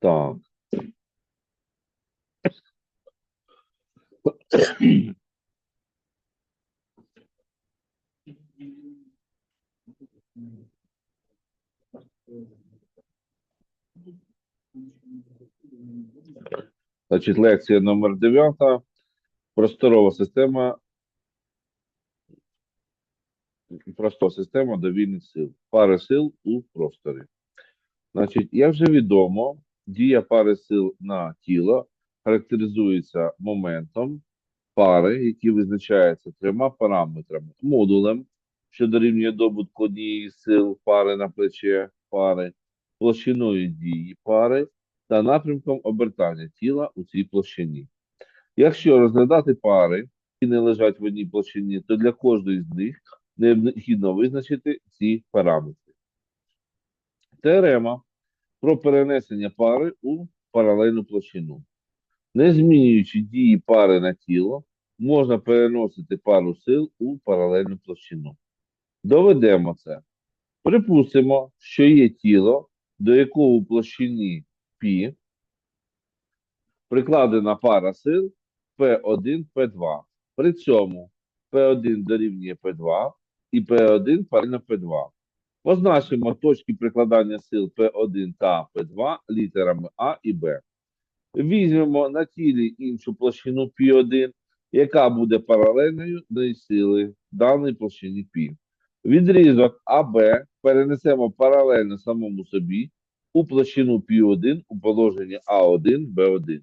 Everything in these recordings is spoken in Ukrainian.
Так. Значить, лекція номер 9. Просторова система. Проста система довільних сил. Пари сил у просторі. Значить, як вже відомо, дія пари сил на тіло характеризується моментом пари, які визначаються трьома параметрами: модулем, що дорівнює добутку однієї сил пари на плече пари, площиною дії пари та напрямком обертання тіла у цій площині. Якщо розглядати пари, які не лежать в одній площині, то для кожної з них необхідно визначити ці параметри. Теорема про перенесення пари у паралельну площину. Не змінюючи дії пари на тіло, можна переносити пару сил у паралельну площину. Доведемо це. Припустимо, що є тіло, до якого у площині π прикладена пара сил P1, P2. При цьому P1 дорівнює P2 і P1 паралельно P2. Позначимо точки прикладання сил П1 та П2 літерами А і Б. Візьмемо на тілі іншу площину P1, яка буде паралельною до сили даної площині P. Відрізок АБ перенесемо паралельно самому собі у площину P1 у положенні А1, Б1.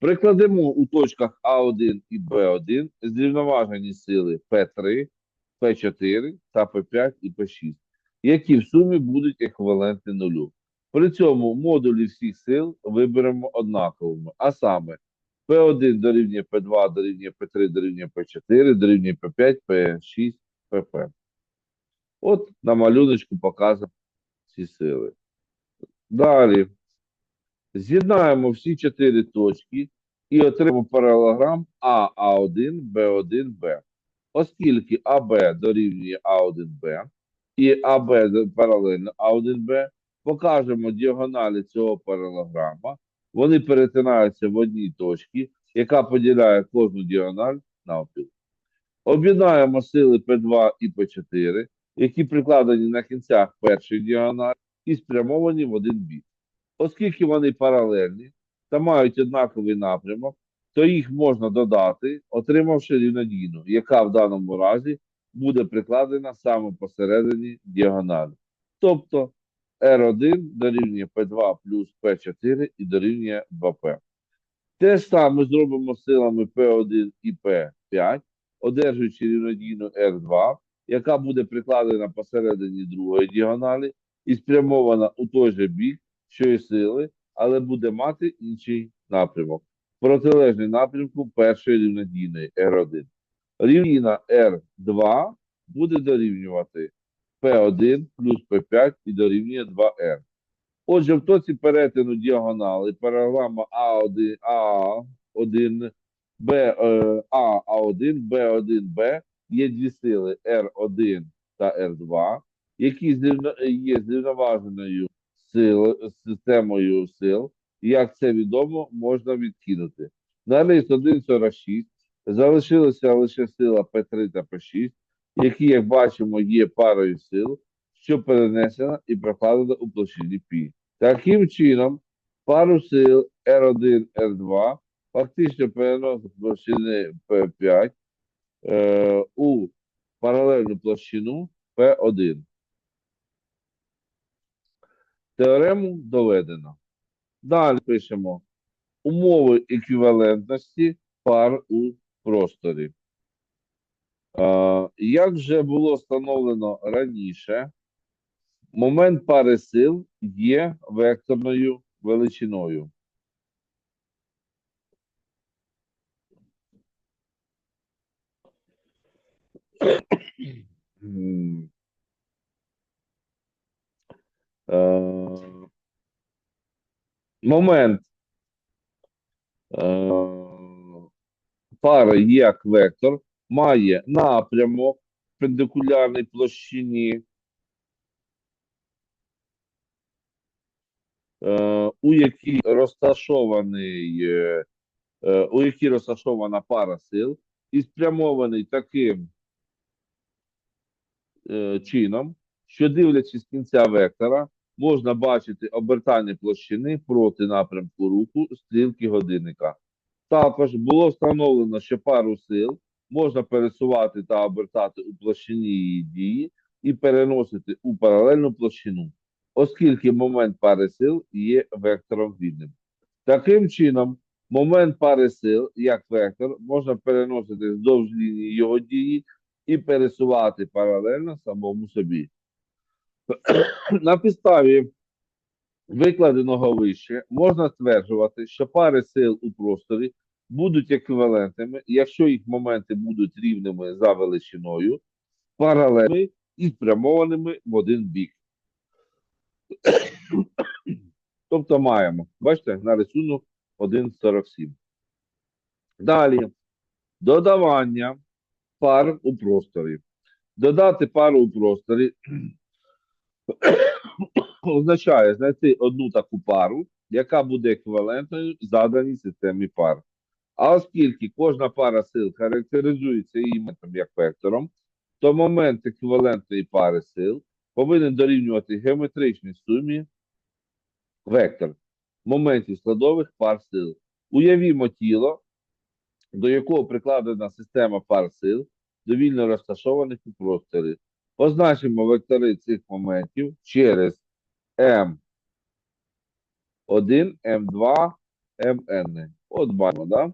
Прикладемо у точках А1 і Б1 зрівноважені сили П3, П4 та П5, і P6 які в сумі будуть еквівалентні нулю. При цьому модулі всіх сил виберемо однаковими, а саме P1 дорівнює P2 дорівнює P3 дорівнює P4 дорівнює P5, P6, PP. От на малюночку показано ці сили. Далі. З'єднаємо всі чотири точки і отримаємо паралелограм А, А1, Б1, Б. Оскільки АБ дорівнює А1Б і АБ паралельно А1Б, покажемо діагоналі цього паралограма. Вони перетинаються в одній точці, яка поділяє кожну діагональ навпіл. Об'єднаємо сили P2 і P4, які прикладені на кінцях першої діагоналі і спрямовані в один бік. Оскільки вони паралельні та мають однаковий напрямок, то їх можна додати, отримавши рівнодійну, яка в даному разі буде прикладена саме посередині діагоналі. Тобто R1 дорівнює P2 плюс P4 і дорівнює 2P. Те ж саме зробимо силами P1 і P5, одержуючи рівнодійну R2, яка буде прикладена посередині другої діагоналі і спрямована у той же бік, що і сили, але буде мати інший напрямок. Протилежний напрямку першої рівнодійної R1. Рівніна R2 буде дорівнювати P1 плюс P5 і дорівнює 2R. Отже, в точці перетину діагонали паралама А1, А1, Б, е, А, А1, Б1, Б є дві сили R1 та R2, які є зрівноваженою системою сил. Як це відомо, можна відкинути. Лист 1,46 залишилася лише сила P3 та P6, які, як бачимо, є парою сил, що перенесена і прокладена у площині π. Таким чином, пару сил R1, R2 фактично переносить площини P5 е, у паралельну площину P1. Теорему доведено. Далі пишемо умови еквівалентності пар у просторі. Е, Як вже було встановлено раніше, момент пари сил є векторною величиною. Е, Момент пари як вектор має напрямок перпендикулярний площині. Е, у якій розташований, е, е, у якій розташована пара сил, і спрямований таким чином, що дивлячись кінця вектора, можна бачити обертання площини проти напрямку руху стрілки годинника. Також було встановлено, що пару сил можна пересувати та обертати у площині її дії і переносити у паралельну площину, оскільки момент пари сил є вектором вільним. Таким чином, момент пари сил, як вектор, можна переносити вздовж лінії його дії і пересувати паралельно самому собі. На підставі викладеного вище можна стверджувати, що пари сил у просторі будуть еквівалентними, якщо їх моменти будуть рівними за величиною, паралельними і спрямованими в один бік. Тобто маємо, бачите, на рисунок 1,47. Далі. Додавання пар у просторі. Додати пару у просторі означає знайти одну таку пару, яка буде еквівалентною заданій системі пар. А оскільки кожна пара сил характеризується її метром як вектором, то момент еквівалентної пари сил повинен дорівнювати геометричній сумі вектор моментів складових пар сил. Уявімо тіло, до якого прикладена система пар сил, довільно розташованих у просторі. Позначимо вектори цих моментів через М1, М2, Мн. От бачимо, да?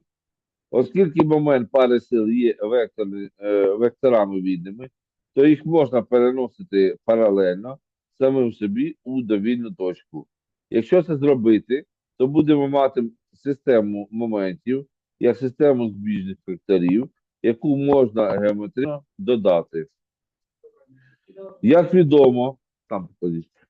Оскільки момент пари сил є векторні, е, векторами вільними, то їх можна переносити паралельно самим собі у довільну точку. Якщо це зробити, то будемо мати систему моментів, як систему збіжних векторів, яку можна геометрично додати. Як відомо, там покажіть.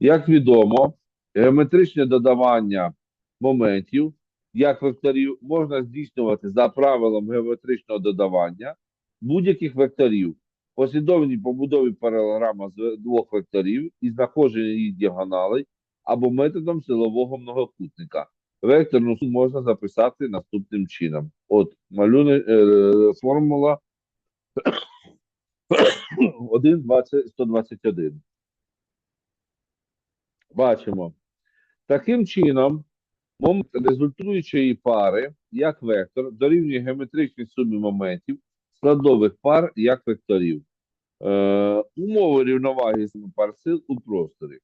Як відомо, геометричне додавання моментів, як векторів, можна здійснювати за правилом геометричного додавання будь-яких векторів, послідовній побудові паралограма з двох векторів і знаходження їх діагоналей або методом силового многокутника. Векторну суму можна записати наступним чином. От малюне, е, формула 1, 20, 121. Бачимо. Таким чином, момент результуючої пари, як вектор, дорівнює геометричній сумі моментів складових пар як векторів. Е, умови рівноваги семи пар сил у просторі.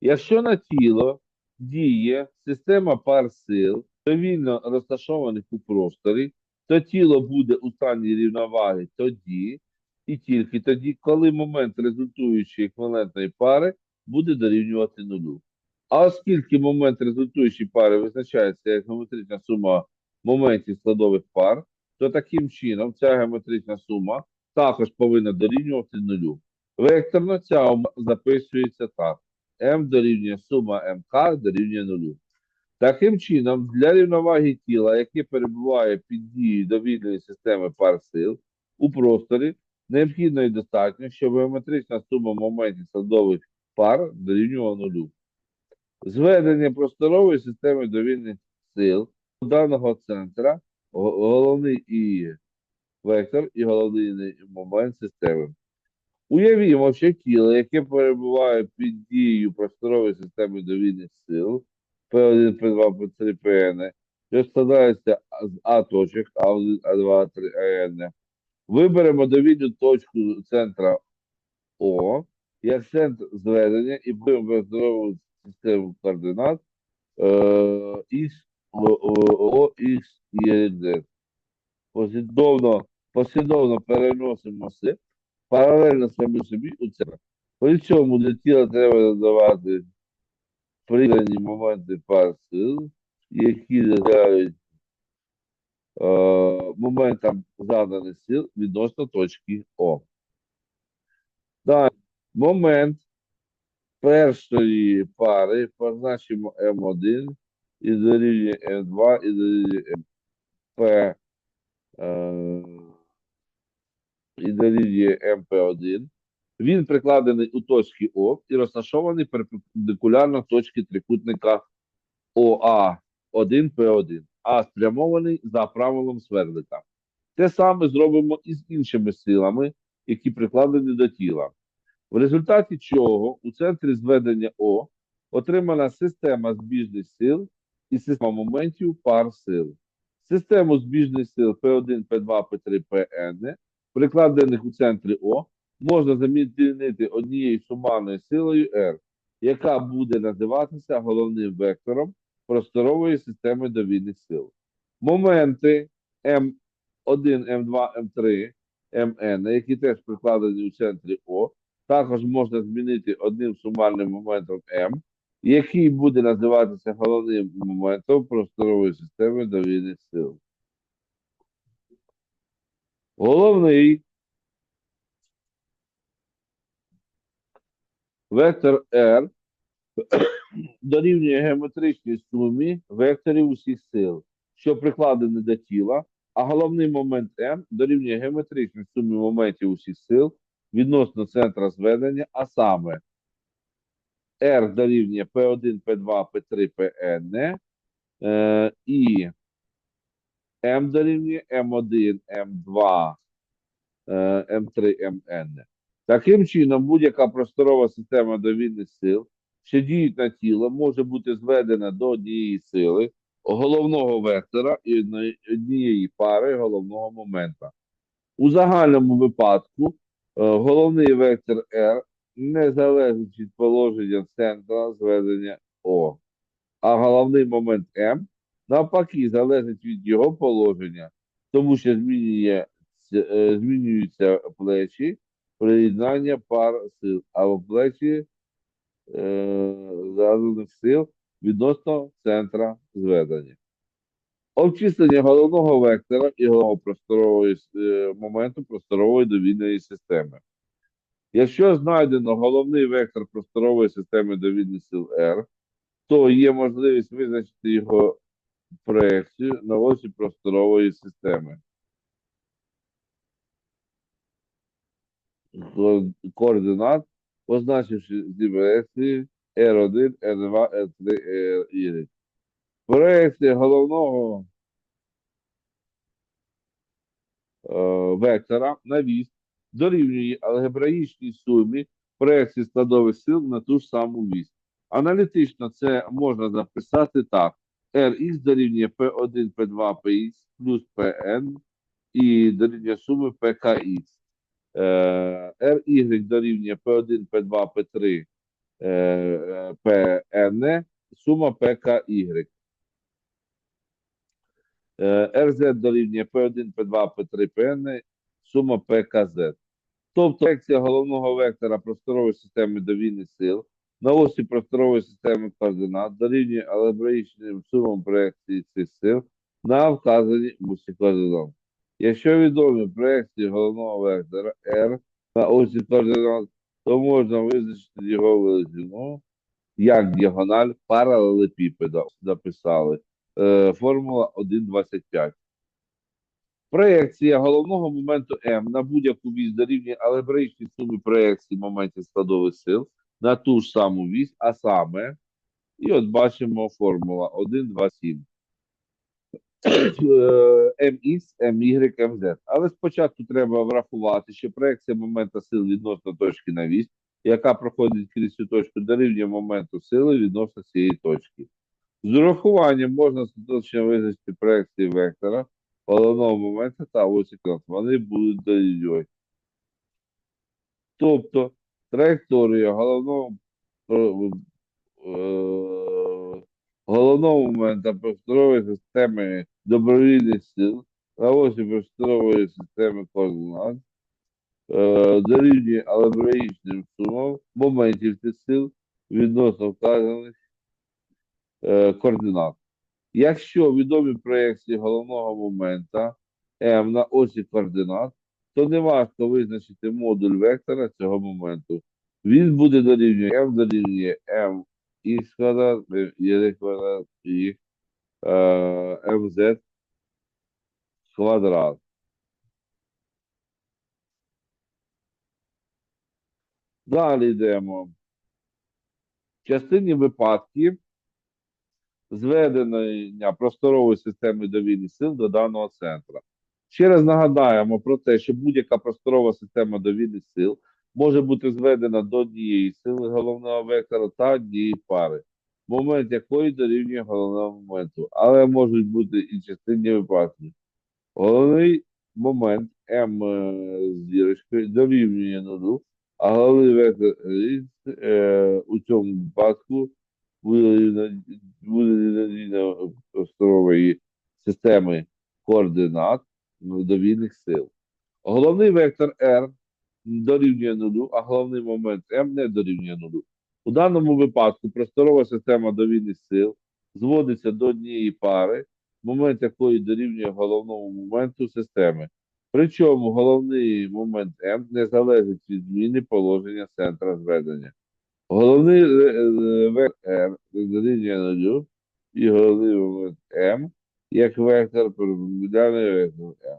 Якщо на тіло діє система пар сил, довільно розташованих у просторі, то тіло буде у стані рівноваги тоді і тільки тоді, коли момент результуючої еквівалентної пари буде дорівнювати нулю. А оскільки момент результуючої пари визначається як геометрична сума моментів складових пар, то таким чином ця геометрична сума також повинна дорівнювати нулю. Векторно ця записується так. М дорівнює сума МК дорівнює нулю. Таким чином, для рівноваги тіла, яке перебуває під дією довільної системи пар сил у просторі, необхідно і достатньо, щоб геометрична сума моментів складових пар дорівнювала нулю. Зведення просторової системи довільних сил до даного центра головний і вектор і головний момент системи. Уявімо, що тіло, яке перебуває під дією просторової системи довільних сил P1, P2, P3, Pn, що складається з А точок А1, А2, А3, АН. Виберемо довільну точку центра О як центр зведення і будемо просторову систему координат е, X, О, X, Y, Z. Послідовно, послідовно переносимо все паралельно самі собі у центр. При цьому для тіла треба додавати придані моменти пар сил, які додають моментам заданих сил відносно точки О. Далі, момент першої пари позначимо М1 і дорівнює М2 і дорівнює МП е, і дорівнює МП1. Він прикладений у точці О і розташований перпендикулярно точці трикутника ОА1П1, а спрямований за правилом Свердлика. Те саме зробимо і з іншими силами, які прикладені до тіла. В результаті чого у центрі зведення О отримана система збіжних сил і система моментів пар сил. Систему збіжних сил P1, P2, P3, Pn, прикладених у центрі О, можна замінити однією сумарною силою R, яка буде називатися головним вектором просторової системи довільних сил. Моменти М1, М2, М3, Мн, які теж прикладені у центрі О, також можна змінити одним сумарним моментом М, який буде називатися головним моментом просторової системи довільних сил. Головний вектор R дорівнює геометричній сумі векторів усіх сил, що прикладені до тіла, а головний момент M дорівнює геометричній сумі моментів усіх сил відносно центра зведення, а саме R дорівнює P1, P2, P3, Pn е, і M дорівнює M1, M2, е, M3, Mn. Таким чином, будь-яка просторова система довільних сил, що діють на тіло, може бути зведена до однієї сили, головного вектора і однієї пари головного момента. У загальному випадку е, головний вектор R не залежить від положення центра зведення О, а головний момент М навпаки залежить від його положення, тому що змінює, е, змінюються плечі приєднання пар сил, або плечі е, сил відносно центра зведення. Обчислення головного вектора і головного просторової е, моменту просторової довільної системи. Якщо знайдено головний вектор просторової системи довільних сил R, то є можливість визначити його проекцію на осі просторової системи. Координат, позначивши ці проекції R1, R2, R3, RY. Проекція головного е, вектора на вісь дорівнює алгебраїчній сумі проекції складових сил на ту ж саму вісь. Аналітично це можна записати так. Rx дорівнює P1, P2, Px плюс Pn і дорівнює суми PKX. Е, Ry дорівнює P1, P2, P3, е, Pn, сума PKY. Е, RZ дорівнює P1, P2, P3, Pn, сума PKZ. Тобто проекція головного вектора просторової системи довільних сил на осі просторової системи координат дорівнює алгебраїчним сумам проекції цих сил на вказаній мусі координат. Якщо відомі проекції головного вектора R на осі координат, то можна визначити його величину як діагональ паралелепіпеда. Записали. Е, формула 1,25. Проекція головного моменту М на будь-яку вісь дорівнює алгебраїчній сумі проекцій моментів складових сил на ту ж саму вісь, а саме, і от бачимо формула 1,27. MX, MY, MZ. Але спочатку треба врахувати, що проекція моменту сил відносно точки на вісь, яка проходить крізь цю точку, дорівнює моменту сили відносно цієї точки. З урахуванням можна остаточно визначити проекції вектора головного моменту та ось якраз вони будуть дорівнювати. Тобто траєкторія головного е, е, головного моменту просторової системи добровільних сил на осі просторової системи координат е, дорівнює алгебраїчним сумам моментів цих сил відносно вказаних е, координат. Якщо відомі проекції головного момента М на осі координат, то не важко визначити модуль вектора цього моменту. Він буде дорівнює М дорівнює М х квадрат, Y квадрат і е, МЗ квадрат. Далі йдемо. В частині випадків зведення просторової системи довільних сил до даного центра. Ще раз нагадаємо про те, що будь-яка просторова система довільних сил може бути зведена до однієї сили головного вектора та однієї пари, момент якої дорівнює головному моменту, але можуть бути і частинні випадки. Головний момент М е, з дорівнює нулю, а головний вектор е, у цьому випадку буде буде просторової системи координат довільних сил. Головний вектор R дорівнює нулю, а головний момент М не дорівнює нулю. У даному випадку просторова система довільних сил зводиться до однієї пари, момент якої дорівнює головному моменту системи. Причому головний момент М не залежить від зміни положення центра зведення. Головний е, е, вектор дорівнює нулю і головний момент М як вектор перпендикулярний вектору М.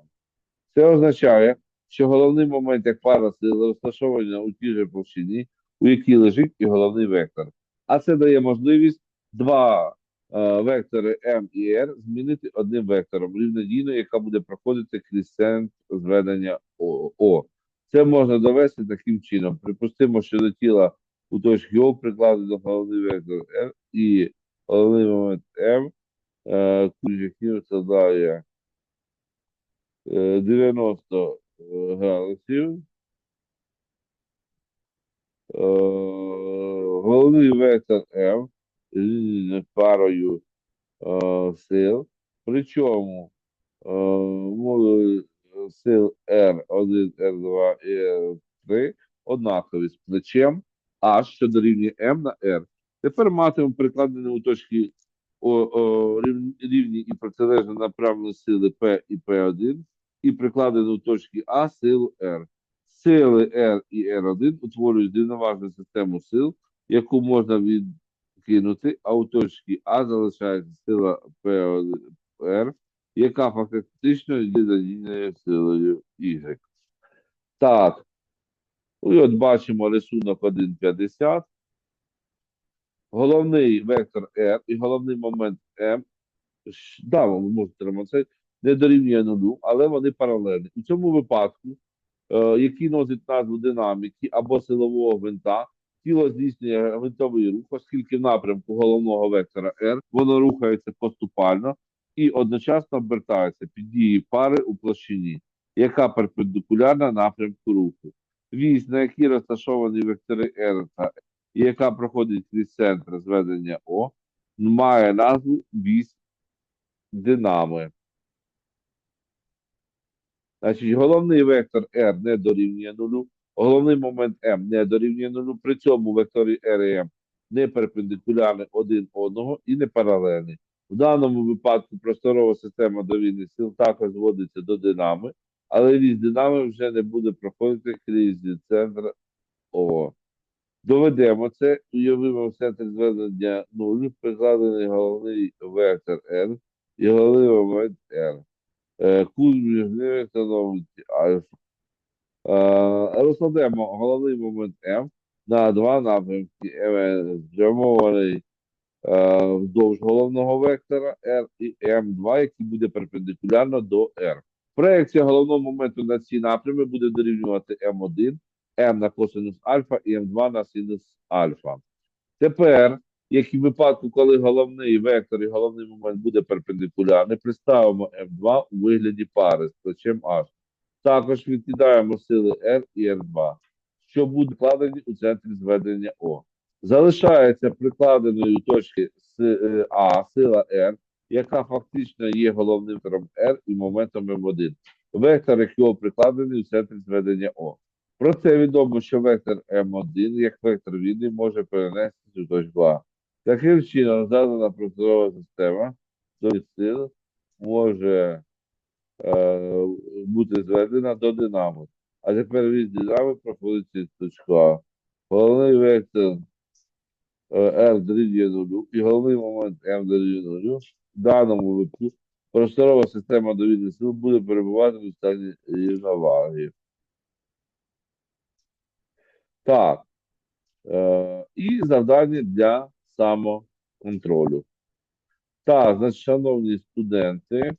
Це означає, що головний момент як пара сил розташовані у тій же площині, у якій лежить і головний вектор. А це дає можливість два е, вектори М і R змінити одним вектором рівнодійно, яка буде проходити крізь центр зведення О. О. Це можна довести таким чином. Припустимо, що до тіла у точці О прикладено головний вектор R і головний момент М, е, яким складає е, 90 е, градусів. Е, Головний вектор М парою е, сил. Причому е, сил R1, R2 і R3 однакові з плечем H, що дорівнює M на R. Тепер матимемо прикладені у точці о, рівні і протилежно направлені сили P і P1 і прикладено у точці А силу R. Сили R і R1 утворюють рівноважну систему сил, яку можна відкинути, а у точці А залишається сила P1R, яка фактично є задійною силою Y. Так. І от бачимо рисунок 1,50. Головний вектор R і головний момент щ- да, ви можете ремонтувати, не дорівнює нулю, але вони паралельні. У цьому випадку, який носить назву динаміки або силового гвинта, тіло здійснює гвинтовий рух, оскільки в напрямку головного вектора R воно рухається поступально і одночасно обертається під дією пари у площині, яка перпендикулярна напрямку руху. Вісь, на якій розташовані вектори R та яка проходить крізь центр зведення О, має назву вісь динами. Значить, головний вектор R не дорівнює нулю, головний момент M не дорівнює нулю, при цьому вектори R і M не перпендикулярні один одного і не паралельні. В даному випадку просторова система довільних сил також зводиться до динами, але вісь динами вже не буде проходити крізь центр О. Доведемо це, уявимо в центрі зведення 0, прикладений головний вектор N і головний момент R. Е, Кут між ними альфа. Е, Розкладемо головний момент M на два напрямки МН, спрямований е, вздовж головного вектора R і М2, який буде перпендикулярно до R. Проекція головного моменту на ці напрями буде дорівнювати М1, М на косинус альфа і М2 на синус альфа. Тепер, як і в випадку, коли головний вектор і головний момент буде перпендикулярний, представимо М2 у вигляді пари з плечем H. Також відкидаємо сили R і R2, що будуть вкладені у центрі зведення О. Залишається прикладеною точки е, А сила R, яка фактично є головним вектором R і моментом М1. Вектор, якого прикладений у центрі зведення О. Проте відомо, що вектор М1, як вектор війни, може перенестися у точку А. Таким чином, задана просторова система сил може е, бути зведена до динамо. А тепер від динамо проходить через точку А. Головний вектор е, R дорівнює нулю і головний момент M дорівнює нулю. В даному випадку просторова система довільних сил буде перебувати в стані рівноваги. Так, Е, і завдання для самоконтролю. Так, значить, шановні студенти,